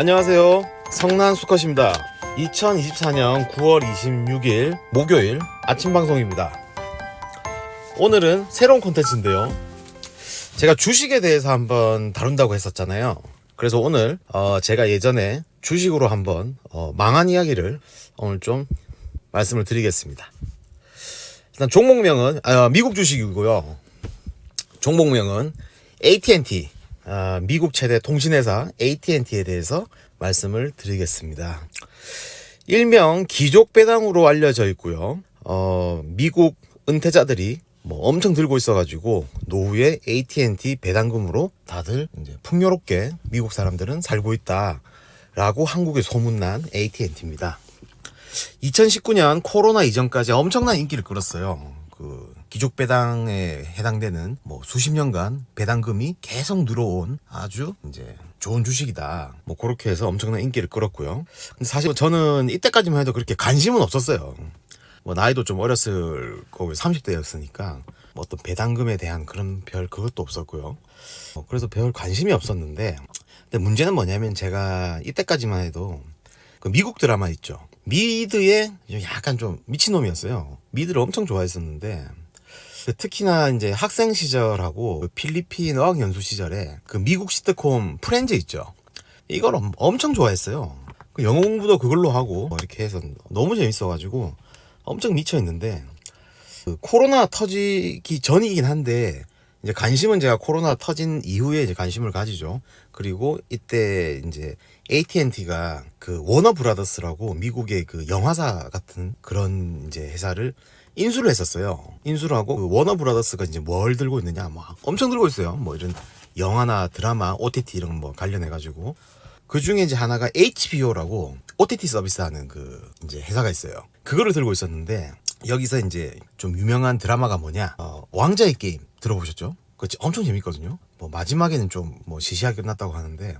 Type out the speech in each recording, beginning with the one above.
안녕하세요. 성난 수컷입니다. 2024년 9월 26일 목요일 아침 방송입니다. 오늘은 새로운 콘텐츠인데요. 제가 주식에 대해서 한번 다룬다고 했었잖아요. 그래서 오늘 어, 제가 예전에 주식으로 한번 어, 망한 이야기를 오늘 좀 말씀을 드리겠습니다. 일단 종목명은 아, 미국 주식이고요. 종목명은 AT&T 아, 미국 최대 통신회사 AT&T에 대해서 말씀을 드리겠습니다. 일명 기족 배당으로 알려져 있고요. 어, 미국 은퇴자들이 뭐 엄청 들고 있어가지고 노후에 AT&T 배당금으로 다들 이제 풍요롭게 미국 사람들은 살고 있다라고 한국에 소문난 AT&T입니다. 2019년 코로나 이전까지 엄청난 인기를 끌었어요. 그 기족 배당에 해당되는 뭐 수십 년간 배당금이 계속 늘어온 아주 이제 좋은 주식이다. 뭐 그렇게 해서 엄청난 인기를 끌었고요. 근데 사실 저는 이때까지만 해도 그렇게 관심은 없었어요. 뭐 나이도 좀 어렸을 거고 30대였으니까 뭐 어떤 배당금에 대한 그런 별 그것도 없었고요. 어, 그래서 별 관심이 없었는데 근데 문제는 뭐냐면 제가 이때까지만 해도 그 미국 드라마 있죠. 미드에 약간 좀 미친놈이었어요. 미드를 엄청 좋아했었는데 그 특히나 이제 학생 시절하고 그 필리핀 어학 연수 시절에 그 미국 시트콤 프렌즈 있죠. 이걸 엄- 엄청 좋아했어요. 그 영어 공부도 그걸로 하고 뭐 이렇게 해서 너무 재밌어가지고 엄청 미쳐있는데 그 코로나 터지기 전이긴 한데 이제 관심은 제가 코로나 터진 이후에 이제 관심을 가지죠. 그리고 이때 이제 AT&T가 그 워너 브라더스라고 미국의 그 영화사 같은 그런 이제 회사를 인수를 했었어요. 인수를 하고 그 워너 브라더스가 이제 뭘 들고 있느냐, 뭐 엄청 들고 있어요. 뭐 이런 영화나 드라마, OTT 이런 거 관련해 가지고 그 중에 이제 하나가 HBO라고 OTT 서비스하는 그 이제 회사가 있어요. 그거를 들고 있었는데 여기서 이제 좀 유명한 드라마가 뭐냐, 어, 왕자의 게임 들어보셨죠? 그치 엄청 재밌거든요. 뭐 마지막에는 좀 뭐 시시하게 끝났다고 하는데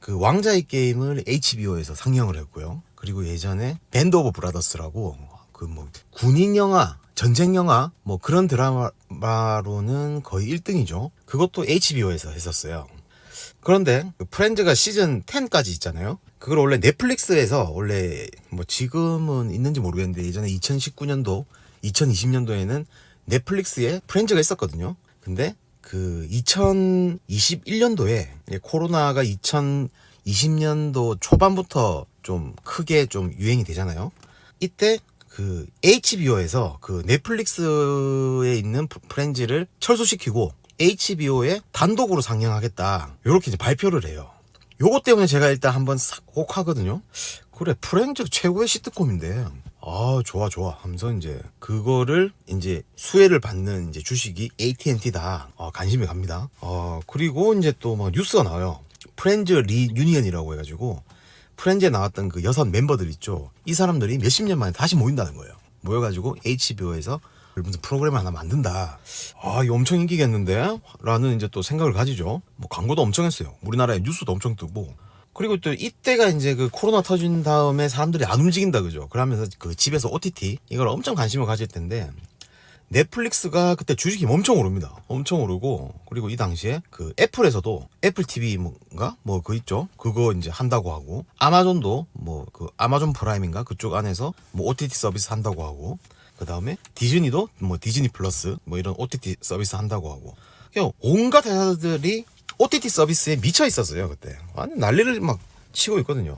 그 왕자의 게임을 HBO에서 상영을 했고요. 그리고 예전에 밴드 오브 브라더스라고 그 뭐 군인 영화, 전쟁 영화 뭐 그런 드라마로는 거의 1등이죠. 그것도 HBO에서 했었어요. 그런데 그 프렌즈가 시즌 10까지 있잖아요. 그걸 원래 넷플릭스에서 원래 뭐 지금은 있는지 모르겠는데 예전에 2019년도, 2020년도에는 넷플릭스에 프렌즈가 있었거든요. 근데 그 2021년도에 코로나가 2020년도 초반부터 좀 크게 좀 유행이 되잖아요. 이때 그 HBO에서 그 넷플릭스에 있는 프- 프렌즈를 철수시키고 HBO에 단독으로 상영하겠다. 요렇게 이제 발표를 해요. 요것 때문에 제가 일단 한번 싹 혹 하거든요. 그래, 프렌즈 최고의 시트콤인데. 아, 좋아, 좋아. 하면서 이제 그거를 이제 수혜를 받는 이제 주식이 AT&T다. 아, 관심이 갑니다. 어, 그리고 이제 또 막 뉴스가 나와요. 프렌즈 리 유니언이라고 해가지고 프렌즈에 나왔던 그 여섯 멤버들 있죠. 이 사람들이 몇십 년 만에 다시 모인다는 거예요. 모여가지고 HBO에서 무슨 프로그램 하나 만든다. 아, 이거 엄청 인기겠는데? 라는 이제 또 생각을 가지죠. 뭐 광고도 엄청 했어요. 우리나라에 뉴스도 엄청 뜨고. 그리고 또 이때가 이제 그 코로나 터진 다음에 사람들이 안 움직인다 그죠. 그러면서 그 집에서 OTT 이걸 엄청 관심을 가질 텐데 넷플릭스가 그때 주식이 엄청 오릅니다. 엄청 오르고 그리고 이 당시에 그 애플에서도 애플 TV인가 뭐 그 있죠. 그거 이제 한다고 하고 아마존도 뭐 그 아마존 프라임인가 그쪽 안에서 뭐 OTT 서비스 한다고 하고 그 다음에 디즈니도 뭐 디즈니 플러스 뭐 이런 OTT 서비스 한다고 하고 그냥 온갖 회사들이 OTT 서비스에 미쳐 있었어요 그때 완전 난리를 막 치고 있거든요.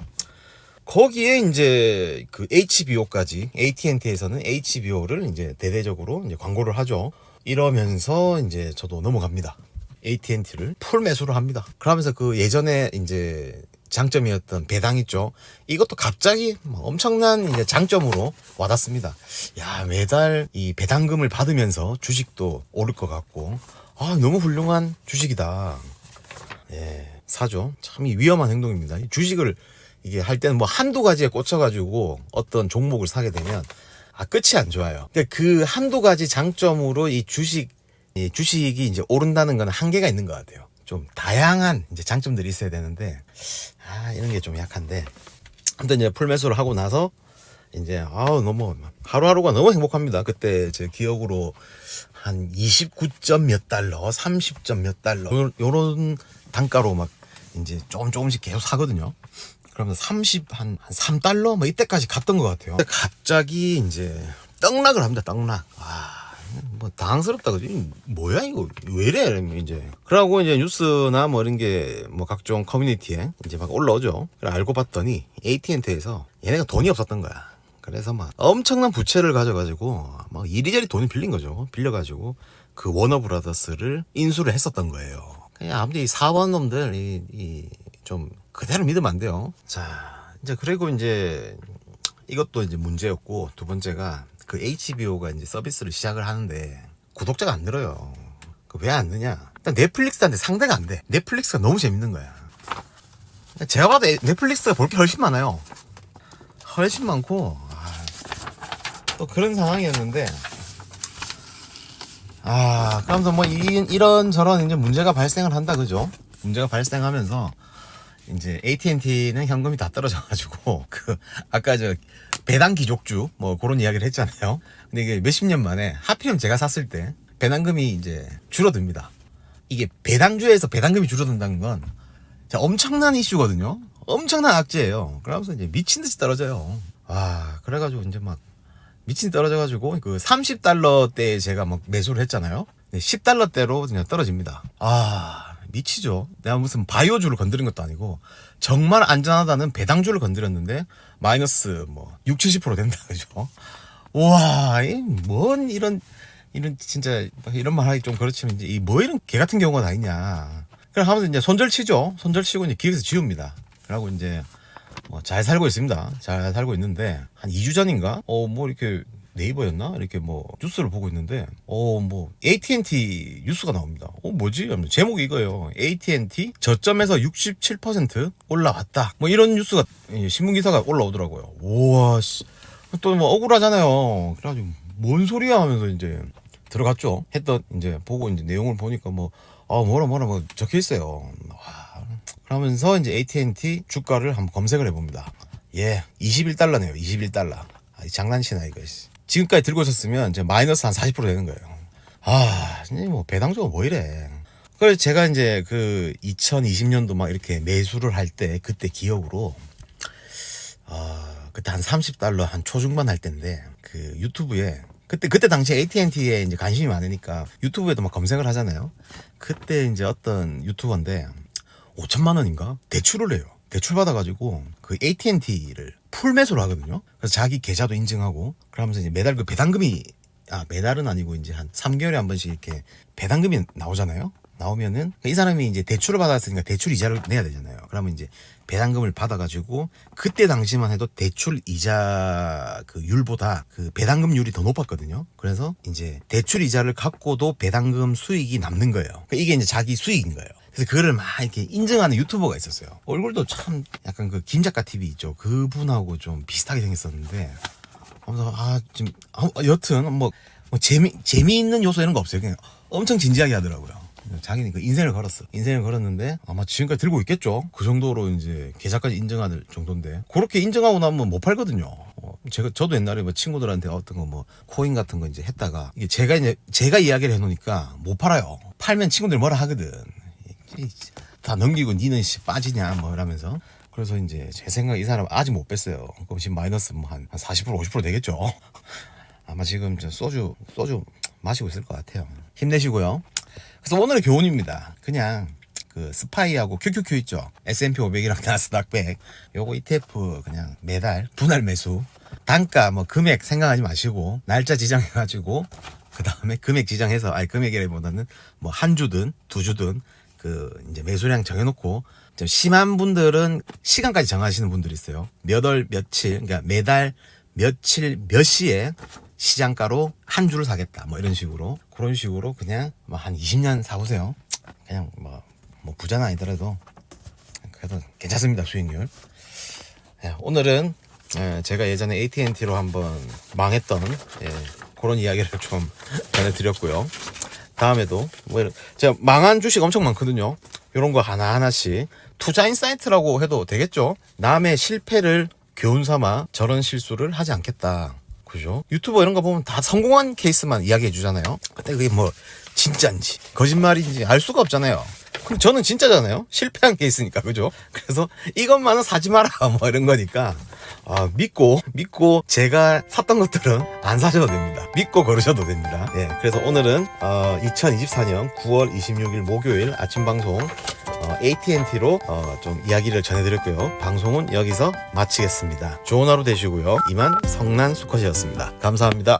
거기에 이제 그 HBO까지 AT&T에서는 HBO를 이제 대대적으로 이제 광고를 하죠. 이러면서 이제 저도 넘어갑니다. AT&T를 풀 매수를 합니다. 그러면서 그 예전에 이제 장점이었던 배당 있죠. 이것도 갑자기 뭐 엄청난 이제 장점으로 와닿습니다. 야, 매달 이 배당금을 받으면서 주식도 오를 것 같고, 아, 너무 훌륭한 주식이다. 예, 사죠. 참이 위험한 행동입니다. 이 주식을 이게 할 때는 뭐 한두 가지에 꽂혀가지고 어떤 종목을 사게 되면 아 끝이 안 좋아요. 근데 그 한두 가지 장점으로 이 주식 이 주식이 이제 오른다는 건 한계가 있는 것 같아요. 좀 다양한 이제 장점들이 있어야 되는데 아 이런 게 좀 약한데 아무튼 이제 풀매수를 하고 나서 이제 아우 너무 하루하루가 너무 행복합니다. 그때 제 기억으로 한 29점 몇 달러, 30점 몇 달러 요- 요런 단가로 막 이제 조금 조금씩 계속 사거든요. 그러면 30, 한, 한 3달러? 뭐 이때까지 갔던 것 같아요. 갑자기 이제 떡락을 합니다, 떡락. 아, 뭐 당황스럽다, 그지? 뭐야, 이거. 왜 이래? 이러면 이제. 그러고 이제 뉴스나 뭐 이런 게 뭐 각종 커뮤니티에 이제 막 올라오죠. 그래 알고 봤더니 AT&T에서 얘네가 돈이 없었던 거야. 그래서 막 엄청난 부채를 가져가지고 막 이리저리 돈을 빌린 거죠. 빌려가지고 그 워너브라더스를 인수를 했었던 거예요. 그냥 아무튼 이 사원 놈들 이, 이 좀 그대로 믿으면 안 돼요. 자 이제 그리고 이제 이것도 이제 문제였고 두 번째가 그 HBO가 이제 서비스를 시작을 하는데 구독자가 안 늘어요. 그 왜 안 느냐? 일단 넷플릭스한테 상대가 안 돼. 넷플릭스가 너무 재밌는 거야. 제가 봐도 에- 넷플릭스가 볼 게 훨씬 많아요. 훨씬 많고 아, 또 그런 상황이었는데 아 그러면서 뭐 이, 이런 저런 이제 문제가 발생을 한다 그죠? 문제가 발생하면서 이제 AT&T는 현금이 다 떨어져가지고 그 아까 저 배당 귀족주 뭐 그런 이야기를 했잖아요. 근데 이게 몇십 년 만에 하필이면 제가 샀을 때 배당금이 이제 줄어듭니다. 이게 배당주에서 배당금이 줄어든다는 건 엄청난 이슈거든요. 엄청난 악재예요. 그러면서 이제 미친 듯이 떨어져요. 아 그래가지고 이제 막 미친 떨어져가지고 그 30달러 대에 제가 막 매수를 했잖아요. 10달러 대로 그냥 떨어집니다. 아 미치죠. 내가 무슨 바이오주를 건드린 것도 아니고 정말 안전하다는 배당주를 건드렸는데 마이너스 뭐 6, 70% 된다 그죠? 와, 이뭔 이런 이런 진짜 이런 말 하기 좀 그렇지만 이제 이 뭐 이런 개 같은 경우가 다 있냐. 그래 하면서 이제 손절 치죠. 손절 치고 이제 기획에서 지웁니다. 그러고 이제 뭐 잘 살고 있습니다. 잘 살고 있는데 한 2주 전인가? 어 뭐 이렇게 네이버였나? 이렇게 뭐 뉴스를 보고 있는데 어 뭐 AT&T 뉴스가 나옵니다. 어 뭐지? 제목이 이거예요. AT&T 저점에서 67% 올라왔다. 뭐 이런 뉴스가 예, 신문 기사가 올라오더라고요. 우와 씨. 또 뭐 억울하잖아요. 그래가지고 뭔 소리야 하면서 이제 들어갔죠. 했던 이제 보고 이제 내용을 보니까 뭐 아 뭐라 뭐라 뭐 적혀 있어요. 와. 그러면서 이제 AT&T 주가를 한번 검색을 해봅니다. 예, 21달러네요. 21달러. 아, 이 장난치나 이거. 씨. 지금까지 들고 있었으면 이제 마이너스 한 40% 되는 거예요. 아, 뭐 배당주가 뭐 이래. 그래서 제가 이제 그 2020년도 막 이렇게 매수를 할 때 그때 기억으로 아, 그때 한 30달러 한 초중반 할 때인데 그 유튜브에 그때 그때 당시에 AT&T에 이제 관심이 많으니까 유튜브에도 막 검색을 하잖아요. 그때 이제 어떤 유튜버인데 5천만 원인가 대출을 해요. 대출 받아가지고 그 AT&T를 풀 매수를 하거든요. 그래서 자기 계좌도 인증하고 그러면서 이제 매달 그 배당금이 아 매달은 아니고 이제 한 3개월에 한 번씩 이렇게 배당금이 나오잖아요. 나오면은 이 사람이 이제 대출을 받았으니까 대출 이자를 내야 되잖아요. 그러면 이제 배당금을 받아가지고 그때 당시만 해도 대출 이자 그 율보다 그 배당금률이 더 높았거든요. 그래서 이제 대출 이자를 갖고도 배당금 수익이 남는 거예요. 그러니까 이게 이제 자기 수익인 거예요. 그래서 그거를 막 이렇게 인증하는 유튜버가 있었어요. 얼굴도 참 약간 그 김작가 TV 있죠. 그분하고 좀 비슷하게 생겼었는데 하면서 아 지금 아, 여튼 뭐, 뭐 재미 재미있는 요소 이런 거 없어요. 그냥 엄청 진지하게 하더라고요. 자기는 그 인생을 걸었어. 인생을 걸었는데 아마 지금까지 들고 있겠죠. 그 정도로 이제 계좌까지 인증할 정도인데 그렇게 인증하고 나면 못 팔거든요. 어, 제가 저도 옛날에 뭐 친구들한테 어떤 거 뭐 코인 같은 거 이제 했다가 이게 제가 이제 제가 이야기를 해놓으니까 못 팔아요. 팔면 친구들 뭐라 하거든. 이- 다 넘기고 니는 씨 빠지냐 뭐 이러면서 그래서 이제 제 생각 이 사람 아직 못 뺐어요. 그럼 지금 마이너스 뭐한 한40% 50% 되겠죠. 아마 지금 저 소주 소주 마시고 있을 것 같아요. 힘내시고요. 그래서 오늘의 교훈입니다. 그냥 그 스파이하고 QQQ 있죠. S&P 500이랑 나스닥 100. 요거 ETF 그냥 매달 분할 매수. 단가 뭐 금액 생각하지 마시고 날짜 지정해 가지고 그 다음에 금액 지정해서 아니 금액이라기보다는 뭐 한 주든 두 주든 그 이제 매수량 정해놓고 좀 심한 분들은 시간까지 정하시는 분들이 있어요. 몇 월 며칠 그러니까 매달 며칠 몇 시에 시장가로 한 주를 사겠다 뭐 이런 식으로 그런 식으로 그냥 뭐 한 20년 사보세요. 그냥 뭐, 뭐 부자는 아니더라도 그래도 괜찮습니다 수익률. 예, 오늘은 예, 제가 예전에 AT&T로 한번 망했던 예, 그런 이야기를 좀 전해드렸고요. 다음에도 뭐 이런 제가 망한 주식 엄청 많거든요. 이런 거 하나 하나씩 투자 인 사이트라고 해도 되겠죠. 남의 실패를 교훈 삼아 저런 실수를 하지 않겠다. 그죠? 유튜버 이런 거 보면 다 성공한 케이스만 이야기해 주잖아요. 근데 그게 뭐 진짜인지 거짓말인지 알 수가 없잖아요. 근데 저는 진짜잖아요. 실패한 게 있으니까 그죠? 그래서 이것만은 사지 마라 뭐 이런 거니까 아, 믿고 믿고 제가 샀던 것들은 안 사셔도 됩니다. 믿고 걸으셔도 됩니다. 예, 그래서 오늘은 어, 2024년 9월 26일 목요일 아침 방송 어, AT&T로 어, 좀 이야기를 전해드렸고요. 방송은 여기서 마치겠습니다. 좋은 하루 되시고요. 이만 성난 수컷이었습니다. 감사합니다.